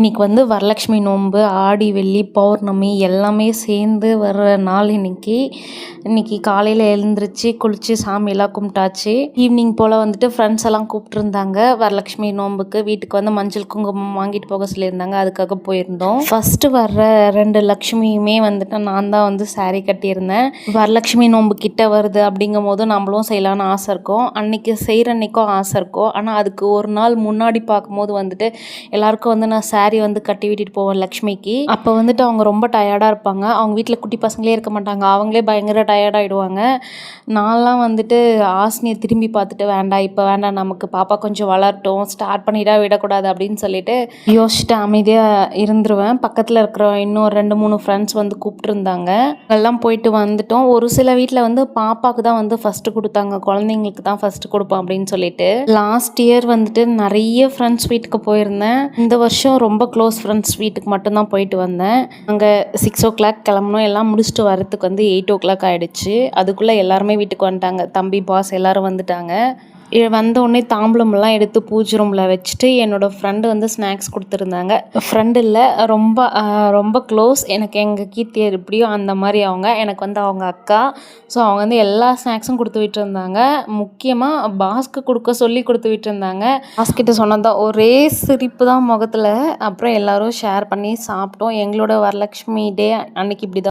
இன்னைக்கு வந்து வரலட்சுமி நோன்பு ஆடி வெள்ளி பௌர்ணமி எல்லாமே சேர்ந்து வர்ற நாள் இன்றைக்கி இன்னைக்கு காலையில் எழுந்திரிச்சு குளித்து சாமியெல்லாம் கும்பிட்டாச்சு. ஈவினிங் போல் வந்துட்டு ஃப்ரெண்ட்ஸ் எல்லாம் கூப்பிட்டுருந்தாங்க. வரலட்சுமி நோன்புக்கு வீட்டுக்கு வந்து மஞ்சள் குங்குமம் வாங்கிட்டு போக சொல்லியிருந்தாங்க. அதுக்காக போயிருந்தோம். ஃபஸ்ட்டு வர்ற ரெண்டு லக்ஷ்மியுமே வந்துட்டு நான் தான் வந்து saree கட்டியிருந்தேன். வரலட்சுமி நோன்பு கிட்ட வருது அப்படிங்கும் போது நம்மளும் செய்யலான்னு ஆசை இருக்கும். அன்றைக்கி செய்கிற அன்னைக்கும் ஆசை இருக்கும். ஆனால் அதுக்கு ஒரு நாள் முன்னாடி பார்க்கும்போது வந்துட்டு எல்லாருக்கும் வந்து நான் saree வந்து கட்டி விட்டுட்டு போவேன் லக்ஷ்மிக்கு. அப்போ வந்துட்டு அவங்க ரொம்ப டயர்டாக இருப்பாங்க. அவங்க வீட்டில் குட்டி பசங்களே இருக்க மாட்டாங்க. அவங்களே பயங்கர டயர்டாகிடுவாங்க நான்லாம் வந்துட்டு ஆசினியை திரும்பி பார்த்துட்டு வேண்டாம் இப்போ வேண்டாம் நமக்கு பாப்பா கொஞ்சம் வளரட்டும். ஸ்டார்ட் பண்ணிட்டா விடக்கூடாது அப்படின்னு சொல்லிட்டு யோசிச்சுட்டு அமைதியாக இருந்துருவேன். பக்கத்தில் இருக்கிற இன்னும் ரெண்டு மூணு ஃப்ரெண்ட்ஸ் வந்து கூப்பிட்டுருந்தாங்க. எல்லாம் போயிட்டு வந்துட்டோம். ஒரு சில வீட்டில் வந்து பாப்பாவுக்கு தான் வந்து ஃபஸ்ட்டு கொடுத்தாங்க. குழந்தைங்களுக்கு தான் ஃபஸ்ட்டு கொடுப்போம் அப்படின்னு சொல்லிட்டு. லாஸ்ட் இயர் வந்துட்டு நிறைய ஃப்ரெண்ட்ஸ் வீட்டுக்கு போயிருந்தேன். இந்த வருஷம் ரொம்ப ரொம்ப க்ளோஸ் ஃப்ரெண்ட்ஸ் வீட்டுக்கு மட்டும்தான் போயிட்டு வந்தேன். அங்கே சிக்ஸ் ஓ கிளாக் கிளம்பணும். எல்லாம் முடிச்சுட்டு வரத்துக்கு வந்து எயிட் ஓ கிளாக் ஆகிடுச்சு அதுக்குள்ளே எல்லாருமே வீட்டுக்கு வந்துட்டாங்க. தம்பி பாஸ் எல்லோரும் வந்துட்டாங்க. வந்த உடனே தாம்பூலமெல்லாம் எடுத்து பூஜை ரூமில் வச்சுட்டு என்னோடய ஃப்ரெண்டு வந்து ஸ்நாக்ஸ் கொடுத்துருந்தாங்க. ஃப்ரெண்டு இல்லை ரொம்ப ரொம்ப க்ளோஸ் எனக்கு எங்கள் கீர்த்தியர் எப்படியோ அந்த மாதிரி அவங்க. எனக்கு வந்து அவங்க அக்கா. ஸோ அவங்க வந்து எல்லா ஸ்நாக்ஸும் கொடுத்து விட்டுருந்தாங்க. முக்கியமாக பாஸ்க்கு கொடுக்க சொல்லி கொடுத்து விட்டுருந்தாங்க. பாஸ்கிட்ட சொன்னதான் ஒரே சிரிப்பு தான் முகத்தில். அப்புறம் எல்லோரும் ஷேர் பண்ணி சாப்பிட்டோம். எங்களோட வரலட்சுமி டே அன்னைக்கு இப்படி தான்